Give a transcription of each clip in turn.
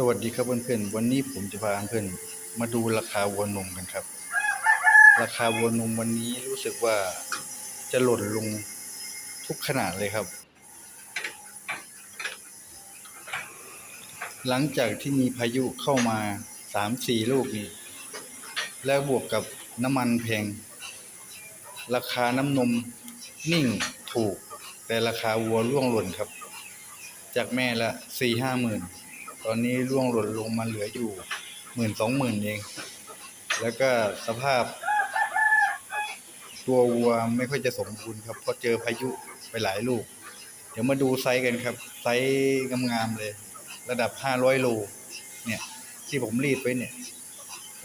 สวัสดีครับเพื่อนๆ วันนี้ผมจะพาเพื่อนมาดูราคาวัวนมกันครับ ราคาวัวนมวันนี้รู้สึกว่าจะหล่นลงทุกขนาดเลยครับ หลังจากที่มีพายุเข้ามาสามสี่ลูกนี้แล้วบวกกับน้ำมันแพง ราคาน้ำนมนิ่งถูก แต่ราคาวัวร่วงหล่นครับ จากแม่ละสี่ห้าหมื่น อนนี้ร่วงหล่นลงมาเหลืออยู่หมื่นสองหมื่นเอง แล้วก็สภาพ ตัววัวไม่ค่อยจะสมบูรณ์ครับเพราะเจอพายุไปหลายลูก เดี๋ยวมาดูไซส์กันครับ ไซส์งามๆเลย ระดับห้าร้อยโลเนี่ยที่ผมรีดไว้เนี่ย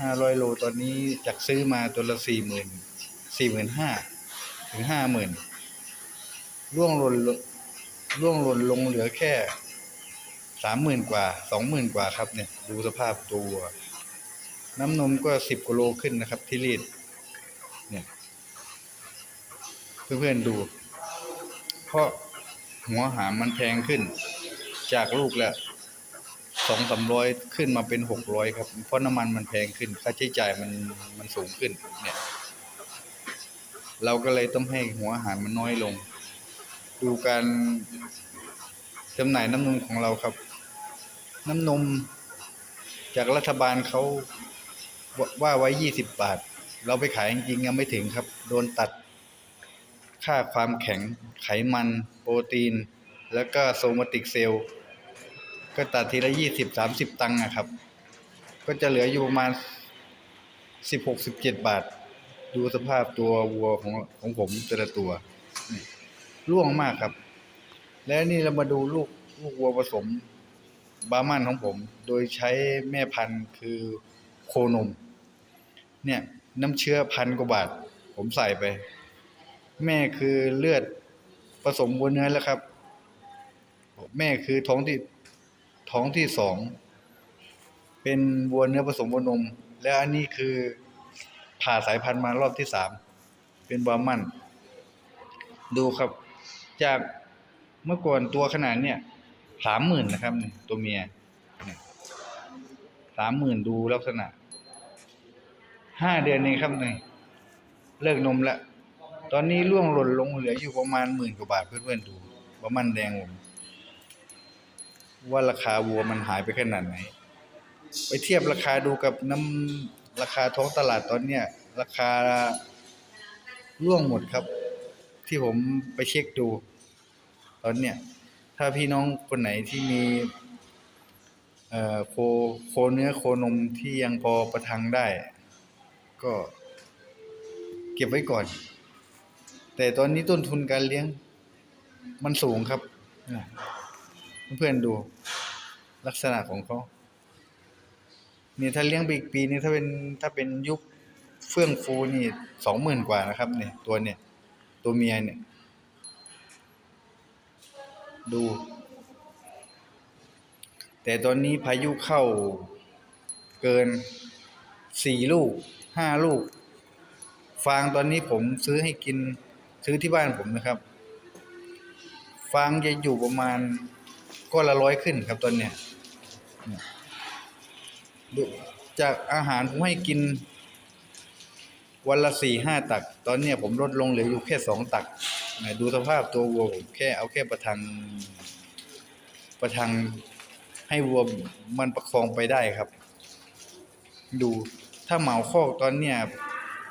ห้าร้อยโลตอนนี้จากซื้อมาตัวละสี่หมื่นสี่หมื่นห้าถึงห้าหมื่นร่วงหล่นร่วงหล่นลงเหลือแค่ สามหมื่นกว่าสองหมื่นกว่าครับเนี่ย ดูสภาพตัว น้ำนมก็สิบกิโลขึ้นนะครับ ที่รีด เนี่ย เพื่อนๆดู เพราะหัวหามมันแพงขึ้น จากลูกละสองสามร้อยขึ้นมาเป็นหกร้อยครับ เพราะน้ำมันมันแพงขึ้น ค่าใช้จ่ายมันมันสูงขึ้น เนี่ย เราก็เลยต้องให้หัวหารมันน้อยลง ดูการจำหน่ายน้ำนมของเราครับ น้ำนม จากรัฐบาลเขาว่าไว้ยี่สิบบาท เราไปขายจริงยังไม่ถึงครับ โดนตัด ค่าความแข็งไขมัน โปรตีน แล้วก็โซมาติกเซลล์ก็ตัดทีละยี่สิบสามสิบตังค์นะครับ ก็จะเหลืออยู่ประมาณสิบหกสิบเจ็ดบาท ดูสภาพตัววัวของของผมแต่ละตัวร่วงมากครับ และนี่เรามาดูลูกลูกวัวผสม บาร์มันของผม โดยใช้แม่พันธุ์คือโคนม เนี่ยน้ำเชื้อพันกว่าบาท ผมใส่ไป แม่คือเลือดผสมวัวเนื้อแล้วครับ แม่คือท้องที่ท้องที่สอง เป็นวัวเนื้อผสมวัวนม แล้วอันนี้คือผ่าสายพันธุ์มารอบที่สามเป็นบาร์มัน ดูครับ จากเมื่อก่อนตัวขนาดเนี่ย สามหมื่นนะครับเนี่ยตัวเมียสามหมื่นดูลักษณะห้าเดือนเองครับนี่เลิกนมแล้วตอนนี้ร่วงหล่นลงเหลืออยู่ประมาณหมื่นกว่าบาทเพื่อนๆดูประมาณแดงผมว่าราคาวัวมันหายไปขนาดไหน ไปเทียบราคาดูกับน้ำราคาท้องตลาดตอนเนี้ย ราคาร่วงหมดครับ ที่ผมไปเช็คดู ตอนเนี้ย ถ้าพี่น้องคนไหนที่มีเอ่อโคโคเนื้อโคนมที่ยังพอประทังได้ ก็เก็บไว้ก่อน แต่ตอนนี้ต้นทุนการเลี้ยงมันสูงครับเพื่อนดูลักษณะของเขานี่ถ้าเลี้ยงไปอีกปีนี้ถ้าเป็นถ้าเป็นยุคเฟื่องฟูนี่สองหมื่นกว่านะครับเนี่ยตัวเนี่ยตัวเมียเนี่ย ดู แต่ตอนนี้พายุเข้าเกินสี่ลูกห้าลูก ฟางตอนนี้ผมซื้อให้กินซื้อที่บ้านผมนะครับ ฟางจะอยู่ประมาณก้อนละร้อยขึ้นครับตอนเนี้ยดูจากอาหารผมให้กิน วันละสี่ห้าตัก ตอนเนี้ผมลดลงเหลืออยู่แค่สองตัก ดูสภาพตัววัวผมแค่เอาแค่ประทัง ประทังให้วัวมันประคองไปได้ครับ ดูถ้าเหมาคอกตอนเนี้ย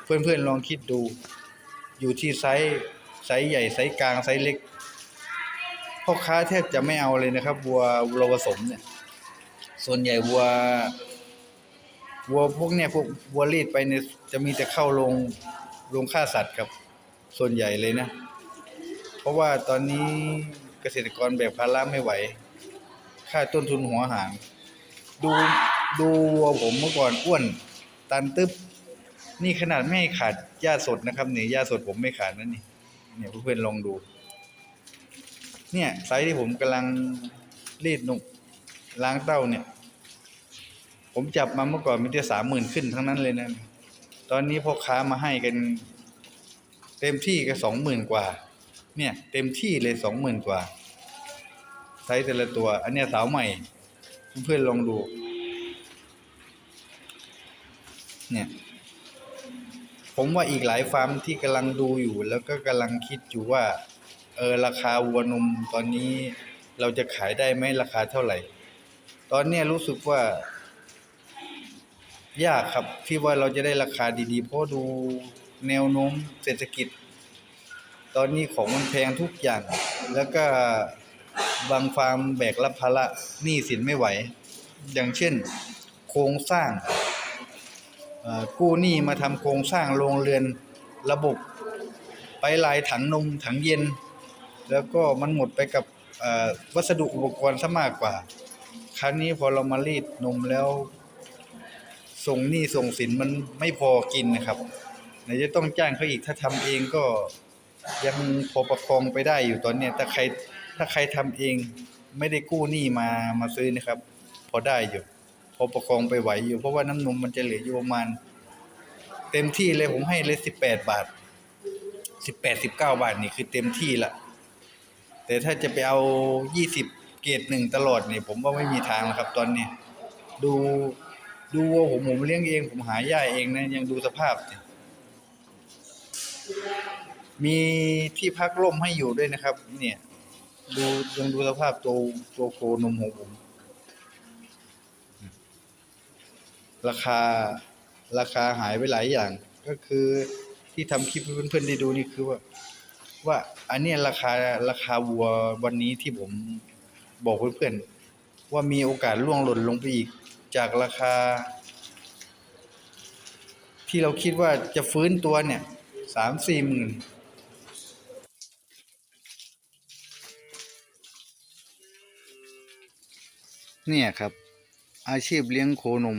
เพื่อนๆลองคิดดู อยู่ที่ไซส์ไซส์ใหญ่ไซส์กลางไซส์เล็กพ่อค้าแทบจะไม่เอาเลยนะครับ วัววัวผสมเนี่ย ส่วนใหญ่วัว วัวพวกเนี้ยพวกวัวรีดไปเนี่ยจะมีแต่เข้าโรงโรงฆ่าสัตว์ครับส่วนใหญ่เลยนะ เพราะว่าตอนนี้เกษตรกรแบกภาระไม่ไหว ค่าต้นทุนหัวอาหาร ดูดูวัวผมเมื่อก่อนอ้วน ตันตึ๊บนี่ขนาดไม่ขาดหญ้าสดนะครับเนี่ยหญ้าสดผมไม่ขาดนั่นนี่เนี่ยเพื่อนๆลองดู เนี่ยไซส์ที่ผมกำลังรีดนมล้างเต้าเนี่ย ผมจับมาเมื่อก่อนมีแต่สามหมื่นขึ้นทั้งนั้นเลยนะ ตอนนี้พ่อค้ามาให้กัน เต็มที่ก็สองหมื่นกว่า เนี่ย เต็มที่เลยสองหมื่นกว่าไซส์แต่ละตัว อันเนี้ยสาวใหม่ เพื่อนลองดู เนี่ย ผมว่าอีกหลายฟาร์มที่กำลังดูอยู่ แล้วก็กำลังคิดอยู่ว่า เออราคาวัวนมตอนนี้เราจะขายได้ไหมราคาเท่าไหร่ ตอนเนี้ยรู้สึกว่า ยากครับที่ว่าเราจะได้ราคาดีๆ เพราะดูแนวโน้มเศรษฐกิจ ตอนนี้ของมันแพงทุกอย่าง แล้วก็บางฟาร์มแบกรับภาระหนี้สินไม่ไหว อย่างเช่น โครงสร้างกู้หนี้มาทำโครงสร้างโรงเรือนระบบไปลายถังนมถังเย็น แล้วก็มันหมดไปกับวัสดุอุปกรณ์ซะมากกว่า ครั้งนี้พอเรามารีดนมแล้ว ส่งหนี้ส่งสินมันไม่พอกินนะครับไหนจะต้องจ้างเขาอีกถ้าทำเองก็ยังพอประคองไปได้อยู่ตอนเนี้ยถ้าใครถ้าใครทำเองไม่ได้กู้หนี้มามาซื้อนะครับ พอได้อยู่พอประคองไปไหวอยู่ เพราะว่าน้ำนมมันจะเหลืออยู่ประมาณ เต็มที่เลยผมให้เลยสิบแปดบาทสิบแปดสิบเก้าบาทนี่คือเต็มที่ละแต่ถ้าจะไปเอายี่สิบเกรดหนึ่งตลอดเนี่ยผมว่าไม่มีทางแล้วครับ ตอนนี้ดู ดูวัวผมผมเลี้ยงเองผมหาหญ้าเองนะยังดูสภาพสิมีที่พักร่มให้อยู่ด้วยนะครับ เนี่ย ดูยังดูสภาพตัวตัวโคนมของผม ราคาราคาหายไปหลายอย่าง ก็คือที่ทำคลิปให้เพื่อนๆได้ดูนี่คือว่า ว่าอันนี้ราคาราคาวัววันนี้ที่ผมบอกเพื่อนๆว่ามีโอกาสล่วงหล่นลงไปอีก จากราคา ที่เราคิดว่าจะฟื้นตัวเนี่ยสามสี่หมื่นเนี่ยครับ อาชีพเลี้ยงโคนม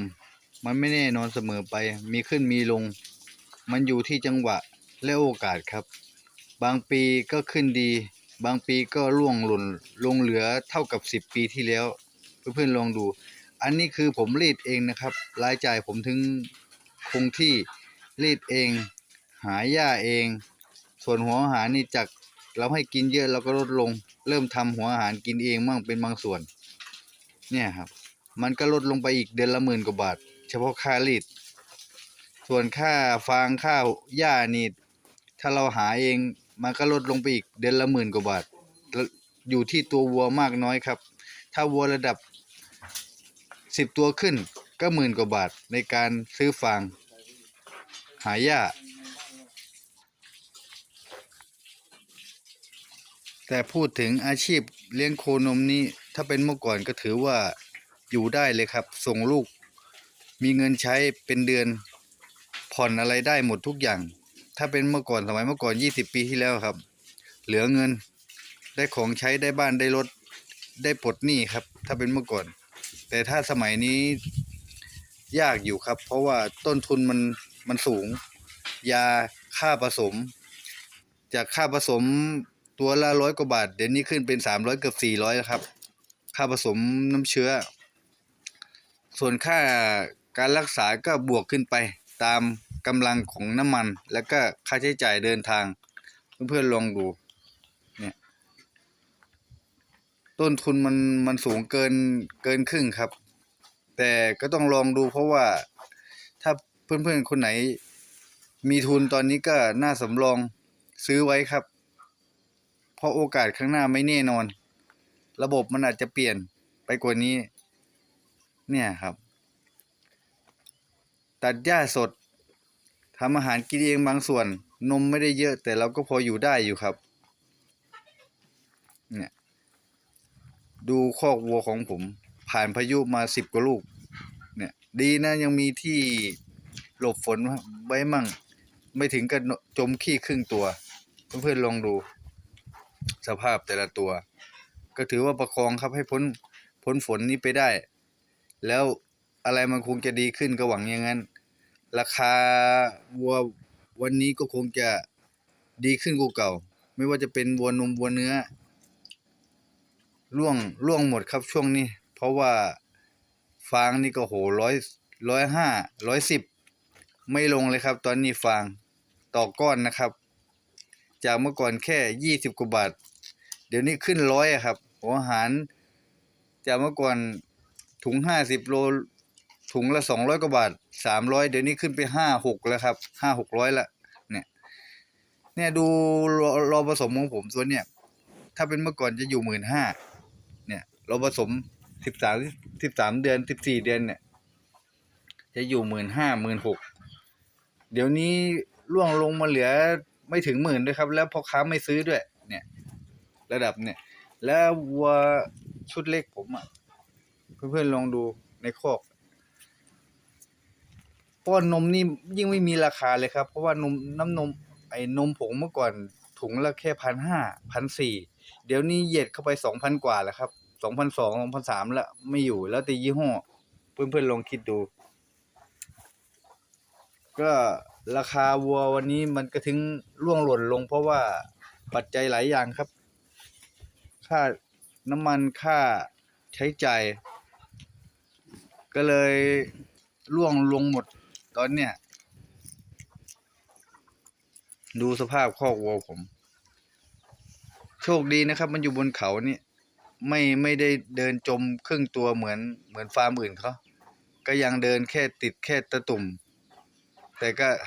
มันไม่แน่นอนเสมอไป มีขึ้นมีลง มันอยู่ที่จังหวะและโอกาสครับ บางปีก็ขึ้นดี บางปีก็ร่วงหล่นลงเหลือเท่ากับสิบปีที่แล้ว เพื่อนๆลองดู อันนี้คือผมรีดเองนะครับรายจ่ายผมถึงคงที่รีดเอง หาหญ้าเอง ส่วนหัวอาหารนี่จากเราให้กินเยอะเราก็ลดลง เริ่มทำหัวอาหารกินเองมั่งเป็นบางส่วน เนี่ยครับ มันก็ลดลงไปอีกเดือนละหมื่นกว่าบาท เฉพาะค่ารีด ส่วนค่าฟางข้าวหญ้านี่ถ้าเราหาเองมันก็ลดลงไปอีกเดือนละหมื่นกว่าบาท อยู่ที่ตัววัวมากน้อยครับ ถ้าวัวระดับ สิบตัวขึ้นก็หมื่นกว่าบาทในการซื้อฟาง หาหญ้า แต่พูดถึงอาชีพเลี้ยงโคนมนี้ ถ้าเป็นเมื่อก่อนก็ถือว่าอยู่ได้เลยครับ ส่งลูก มีเงินใช้เป็นเดือนผ่อนอะไรได้หมดทุกอย่าง ถ้าเป็นเมื่อก่อนสมัยเมื่อก่อนยี่สิบปีที่แล้วครับ เหลือเงินได้ของใช้ได้บ้านได้รถได้ปลดหนี้ครับ ถ้าเป็นเมื่อก่อน แต่ถ้าสมัยนี้ยากอยู่ครับ เพราะว่าต้นทุนมันมันสูง ยาค่าผสม จากค่าผสมตัวละร้อยกว่าบาท เดี๋ยวนี้ขึ้นเป็นสามร้อยเกือบสี่ร้อยครับ ค่าผสมน้ำเชื้อ ส่วนค่าการรักษาก็บวกขึ้นไปตามกำลังของน้ำมัน แล้วก็ค่าใช้จ่ายเดินทาง เพื่อนๆลองดู เนี่ย ต้นทุนมันมันสูงเกินเกินครึ่งครับ แต่ก็ต้องลองดูเพราะว่าถ้าเพื่อนๆคนไหน มีทุนตอนนี้ก็น่าสำรองซื้อไว้ครับ เพราะโอกาสข้างหน้าไม่แน่นอน ระบบมันอาจจะเปลี่ยนไปกว่านี้ เนี่ยครับ ตัดหญ้าสดทำอาหารกินเองบางส่วน นมไม่ได้เยอะแต่เราก็พออยู่ได้อยู่ครับ เนี่ย ดูคอกวัวของผม ผ่านพายุมาสิบกว่าลูก เนี่ย ดีนะยังมีที่หลบฝนไว้มั่ง ไม่ถึงกับจมขี้ครึ่งตัว เพื่อนๆลองดู สภาพแต่ละตัว ก็ถือว่าประคองครับให้พ้นพ้นฝนนี้ไปได้ แล้วอะไรมันคงจะดีขึ้นก็หวังอย่างนั้น ราคาวัววันนี้ก็คงจะดีขึ้นกว่าเก่า ไม่ว่าจะเป็นวัวนมวัวเนื้อ ร่วงร่วงหมดครับช่วงนี้ เพราะว่าฟางนี่ก็โหร้อยร้อยห้าร้อยสิบไม่ลงเลยครับ ตอนนี้ฟางต่อก้อนนะครับ จากเมื่อก่อนแค่ยี่สิบกว่าบาท เดี๋ยวนี้ขึ้นร้อยครับหัวอาหาร จากเมื่อก่อนถุงห้าสิบโลถุงละสองร้อยกว่าบาทสามร้อยเดี๋ยวนี้ขึ้นไปห้าหกแล้วครับห้าหกร้อยละเนี่ยเนี่ยดูรอรอผสมของผมตัวเนี่ย ถ้าเป็นเมื่อก่อนจะอยู่หมื่นห้า เราผสมสิบสามสิบสามเดือนสิบสี่เดือนเนี่ย จะอยู่หมื่นห้าหมื่นหกเดี๋ยวนี้ล่วงลงมาเหลือไม่ถึงหมื่นด้วยครับ แล้วพ่อค้าไม่ซื้อด้วย เนี่ย ระดับเนี่ย แล้ววัวชุดเล็กผมอะ เพื่อนๆลองดูในคอกป้อนนมนี่ยิ่งไม่มีราคาเลยครับ เพราะว่านมน้ำนม ไอ้นมผงเมื่อก่อนถุงละแค่พันห้าพันสี่เดี๋ยวนี้เหยียดเข้าไปสองพันกว่าแล้วครับ สองพันสองสองพันสามแล้วไม่อยู่แล้วแต่ยี่ห้อ เพื่อนๆลองคิดดู ก็ราคาวัววันนี้มันก็ถึงร่วงหล่นลง เพราะว่าปัจจัยหลายอย่างครับ ค่าน้ำมันค่าใช้จ่ายก็เลยร่วงลงหมดตอนเนี้ยดูสภาพคอกวัวผม โชคดีนะครับ มันอยู่บนเขานี่ ไม่ไม่ได้เดินจมครึ่งตัวเหมือนเหมือนฟาร์มอื่นเขาก็ยังเดินแค่ติดแค่ตะตุ่มแต่ก็